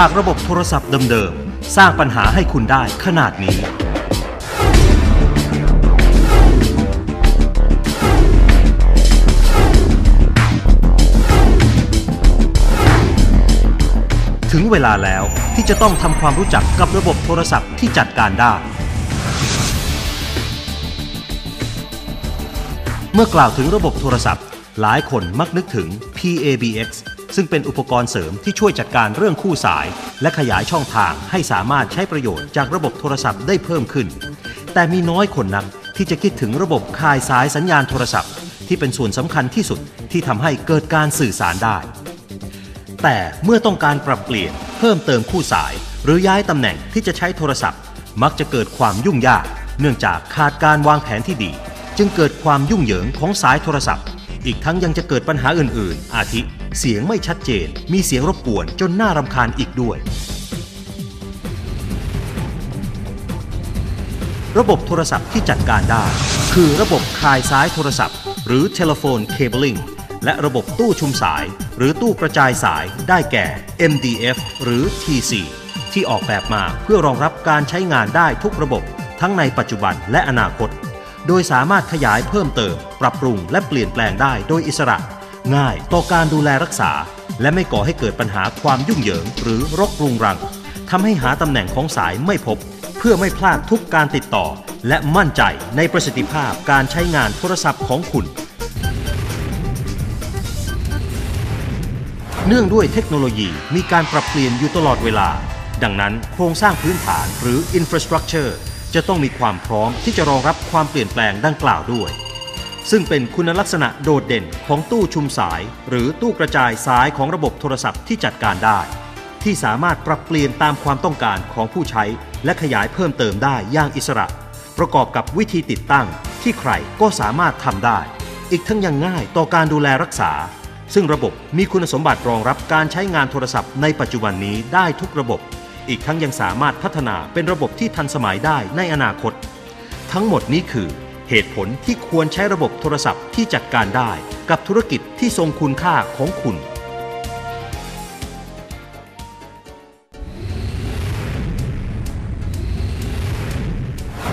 หากระบบโทรศัพท์เดิมๆ สร้างปัญหาให้คุณได้ขนาดนี้ ถึงเวลาแล้วที่จะต้องทำความรู้จักกับระบบโทรศัพท์ที่จัดการได้ เมื่อกล่าวถึงระบบโทรศัพท์ หลายคนมักนึกถึง PABX ซึ่งเป็นอุปกรณ์เสริมที่ช่วยจัดการเรื่องคู่สาย และขยายช่องทางให้สามารถใช้ประโยชน์จากระบบโทรศัพท์ได้เพิ่มขึ้น แต่มีน้อยคนนักที่จะคิดถึงระบบคายสายสัญญาณโทรศัพท์ ที่เป็นส่วนสำคัญที่สุดที่ทำให้เกิดการสื่อสารได้ แต่เมื่อต้องการปรับเปลี่ยน เพิ่มเติมคู่สาย หรือย้ายตำแหน่งที่จะใช้โทรศัพท์ มักจะเกิดความยุ่งยาก เนื่องจากขาดการวางแผนที่ดี จึงเกิดความยุ่งเหยิงของสายโทรศัพท์ อีกทั้งยังจะเกิดปัญหาอื่น ๆ อาทิ เสียงไม่ชัดเจน มีเสียงรบกวนจนน่ารำคาญอีกด้วย ระบบโทรศัพท์ที่จัดการได้ คือระบบคลายซ้ายโทรศัพท์ หรือ Telephone Cabling และระบบตู้ชุมสาย หรือตู้กระจายสายได้แก่ MDF หรือ TC ที่ออกแบบมาเพื่อรองรับการใช้งานได้ทุกระบบ ทั้งในปัจจุบันและอนาคต โดยสามารถขยายเพิ่มเติม ปรับปรุงและเปลี่ยนแปลงได้โดยอิสระ ง่ายต่อการดูแลรักษา และไม่ก่อให้เกิดปัญหาความยุ่งเหยิง หรือรกรุงรังทำให้หาตำแหน่งของสายไม่พบ เพื่อไม่พลาดทุกการติดต่อ และมั่นใจในประสิทธิภาพการใช้งานโทรศัพท์ของคุณ เนื่องด้วยเทคโนโลยีมีการปรับเปลี่ยนอยู่ตลอดเวลา ดังนั้นโครงสร้างพื้นฐานหรือ infrastructure จะต้องมีความพร้อมที่จะรองรับความเปลี่ยนแปลงดังกล่าวด้วย ซึ่งเป็นคุณลักษณะโดดเด่นของตู้ชุมสาย หรือตู้กระจายสายของระบบโทรศัพท์ที่จัดการได้ ที่สามารถปรับเปลี่ยนตามความต้องการของผู้ใช้ และขยายเพิ่มเติมได้อย่างอิสระ ประกอบกับวิธีติดตั้ง ที่ใครก็สามารถทำได้ อีกทั้งยังง่ายต่อการดูแลรักษา ซึ่งระบบมีคุณสมบัติรองรับการใช้งานโทรศัพท์ในปัจจุบันนี้ได้ทุกระบบ อีกทั้งยังสามารถพัฒนาเป็นระบบที่ทันสมัยได้ในอนาคต ทั้งหมดนี้คือ เหตุผลที่ควรใช้ระบบโทรศัพท์ที่จัดการได้กับธุรกิจที่ทรงคุณค่าของคุณ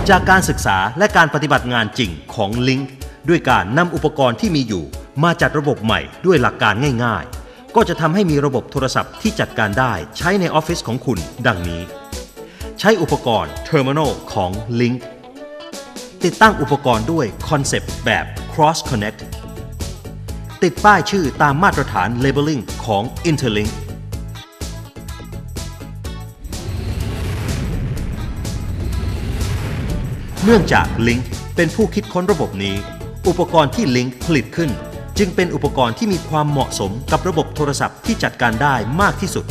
จากการศึกษาและการปฏิบัติงานจริงของ Link ด้วยการนำอุปกรณ์ที่มีอยู่ มาจัดระบบใหม่ด้วยหลักการง่ายๆ ก็จะทำให้มีระบบโทรศัพท์ที่จัดการได้ใช้ในออฟฟิศของคุณดังนี้ ใช้อุปกรณ์ Terminal ของ Link ติดตั้งอุปกรณ์ด้วยคอนเซปต์แบบ Cross Connect ติดป้ายชื่อตามมาตรฐาน Labeling ของ Interlink เนื่องจาก Link เป็นผู้คิดค้นระบบนี้ อุปกรณ์ที่ Link ผลิตขึ้น จึงเป็นอุปกรณ์ที่มีความเหมาะสมกับระบบโทรศัพท์ที่จัดการได้มากที่สุด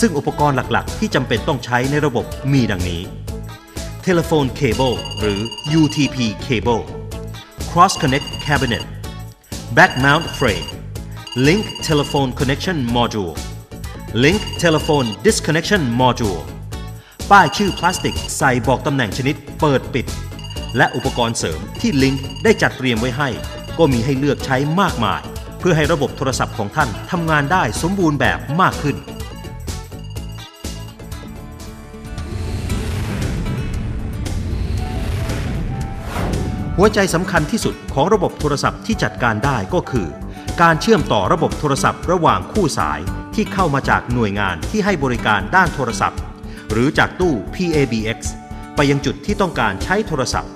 ซึ่งอุปกรณ์หลักๆ ที่จำเป็นต้องใช้ในระบบมีดังนี้ Telephone Cable หรือ UTP Cable Cross Connect Cabinet Back Mount Frame Link Telephone Connection Module Link Telephone Disconnection Module ป้ายชื่อพลาสติกใส่บอกตำแหน่งชนิดเปิดปิด และอุปกรณ์เสริมที่ Link ได้จัดเตรียมไว้ให้ ก็มีให้เลือกใช้มากมาย เพื่อให้ระบบโทรศัพท์ของท่านทำงานได้สมบูรณ์แบบมากขึ้น หัวใจสำคัญที่สุดของระบบโทรศัพท์ที่จัดการได้ก็คือ การเชื่อมต่อระบบโทรศัพท์ระหว่างคู่สายที่เข้ามาจากหน่วยงานที่ให้บริการด้านโทรศัพท์ หรือจากตู้ PABX ไปยังจุดที่ต้องการใช้โทรศัพท์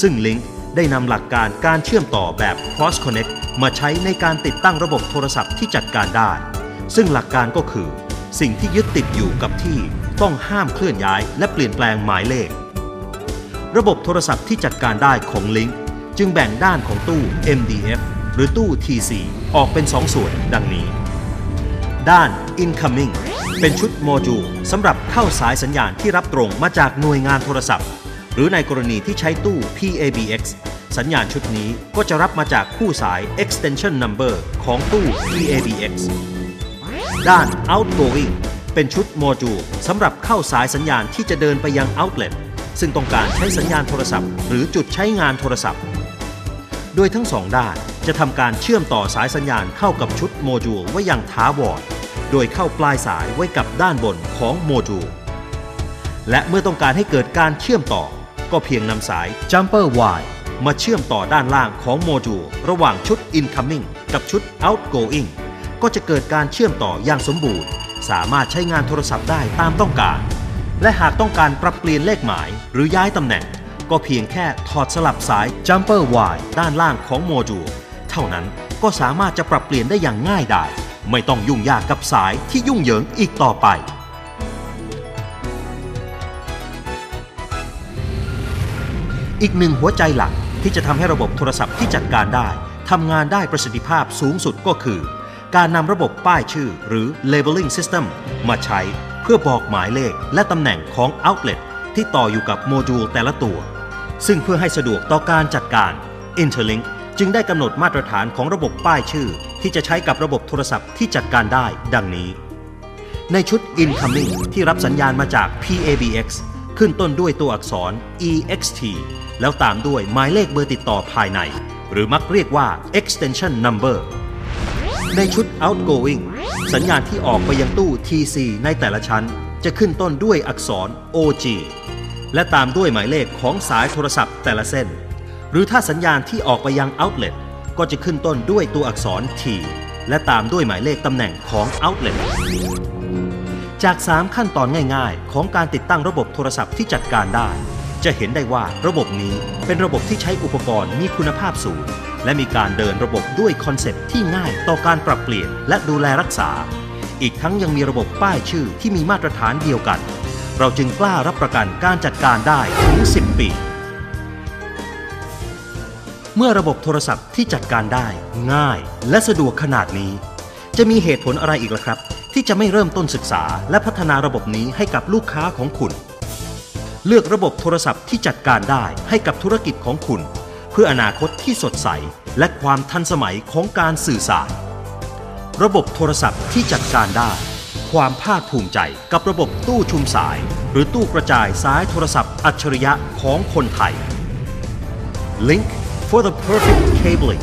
ซึ่ง Link ได้นำหลักการการเชื่อมต่อแบบ Cross Connect มาใช้ในการติดตั้งระบบโทรศัพท์ที่จัดการได้ ซึ่งหลักการก็คือ สิ่งที่ยึดติดอยู่กับที่ต้องห้ามเคลื่อนย้ายและเปลี่ยนแปลงหมายเลข ระบบโทรศัพท์ที่จัดการได้ของ Link จึงแบ่งด้านของตู้ MDF หรือตู้ TC ออกเป็น 2 ส่วนดังนี้ ด้าน Incoming เป็นชุดโมดูลสำหรับเข้าสายสัญญาณที่รับตรงมาจากหน่วยงานโทรศัพท์ หรือในกรณีที่ใช้ตู้ PABX สัญญาณชุดนี้ก็จะรับมาจากคู่สาย extension number ของตู้ PABX ด้าน outgoing เป็นชุดโมดูลสำหรับเข้าสายสัญญาณที่จะเดินไปยัง outlet ซึ่งต้องการใช้สัญญาณโทรศัพท์ หรือจุดใช้งานโทรศัพท์ โดยทั้งสองด้านจะทำการเชื่อมต่อสายสัญญาณเข้ากับชุดโมดูลไว้อย่างถาวรโดยเข้าปลายสายไว้กับด้านบนของโมดูล และเมื่อต้องการให้เกิดการเชื่อมต่อ ก็เพียงนำสาย Jumper Y มาเชื่อมต่อด้านล่างของโมดูลระหว่างชุด Incoming กับชุด Outgoing ก็จะเกิดการเชื่อมต่ออย่างสมบูรณ์ สามารถใช้งานโทรศัพท์ได้ตามต้องการ และหากต้องการปรับเปลี่ยนเลขหมายหรือย้ายตำแหน่ง ก็เพียงแค่ถอดสลับสาย Jumper Y ด้านล่างของโมดูล เท่านั้นก็สามารถจะปรับเปลี่ยนได้อย่างง่ายดาย ไม่ต้องยุ่งยากกับสายที่ยุ่งเหยิงอีกต่อไป อีกหนึ่งหัวใจหลักที่จะทำให้ระบบโทรศัพท์ที่จัดการได้ทำงานได้ประสิทธิภาพสูงสุดก็คือ การนำระบบป้ายชื่อหรือ labeling system มาใช้ เพื่อบอกหมายเลขและตำแหน่งของ outlet ที่ต่ออยู่กับโมดูลแต่ละตัว ซึ่งเพื่อให้สะดวกต่อการจัดการ Interlink จึงได้กำหนดมาตรฐานของระบบป้ายชื่อ ที่จะใช้กับระบบโทรศัพท์ที่จัดการได้ดังนี้ ในชุด incoming ที่รับสัญญาณมาจาก PABX ขึ้นต้นด้วยตัวอักษร EXT แล้วตามด้วยหมายเลขเบอร์ติดต่อภายใน หรือมักเรียกว่า extension number ในชุด outgoing สัญญาณที่ออกไปยังตู้ TC ในแต่ละชั้น จะขึ้นต้นด้วยอักษร OG และตามด้วยหมายเลขของสายโทรศัพท์แต่ละเส้น หรือถ้าสัญญาณที่ออกไปยัง outlet ก็จะขึ้นต้นด้วยตัวอักษร T และตามด้วยหมายเลขตำแหน่งของ outlet จาก 3 ขั้นตอนง่ายๆ ของการติดตั้งระบบโทรศัพท์ที่จัดการได้ จะเห็นได้ว่าระบบนี้เป็นระบบที่ใช้อุปกรณ์มีคุณภาพสูง และมีการเดินระบบด้วยคอนเซ็ปต์ที่ง่ายต่อการปรับเปลี่ยนและดูแลรักษา อีกทั้งยังมีระบบป้ายชื่อที่มีมาตรฐานเดียวกัน เราจึงกล้ารับประกันการจัดการได้ถึง 10 ปี เมื่อระบบโทรศัพท์ที่จัดการได้ ง่าย และสะดวกขนาดนี้ จะมีเหตุผลอะไรอีกล่ะครับ ที่จะไม่เริ่มต้นศึกษา และพัฒนาระบบนี้ให้กับลูกค้าของคุณ เลือกระบบโทรศัพท์ที่จัดการได้ให้กับธุรกิจของคุณ เพื่ออนาคตที่สดใส และความทันสมัยของการสื่อสาร ระบบโทรศัพท์ที่จัดการได้ ความภาคภูมิใจกับระบบตู้ชุมสาย หรือตู้กระจายสายโทรศัพท์อัจฉริยะของคนไทย Link for the perfect cabling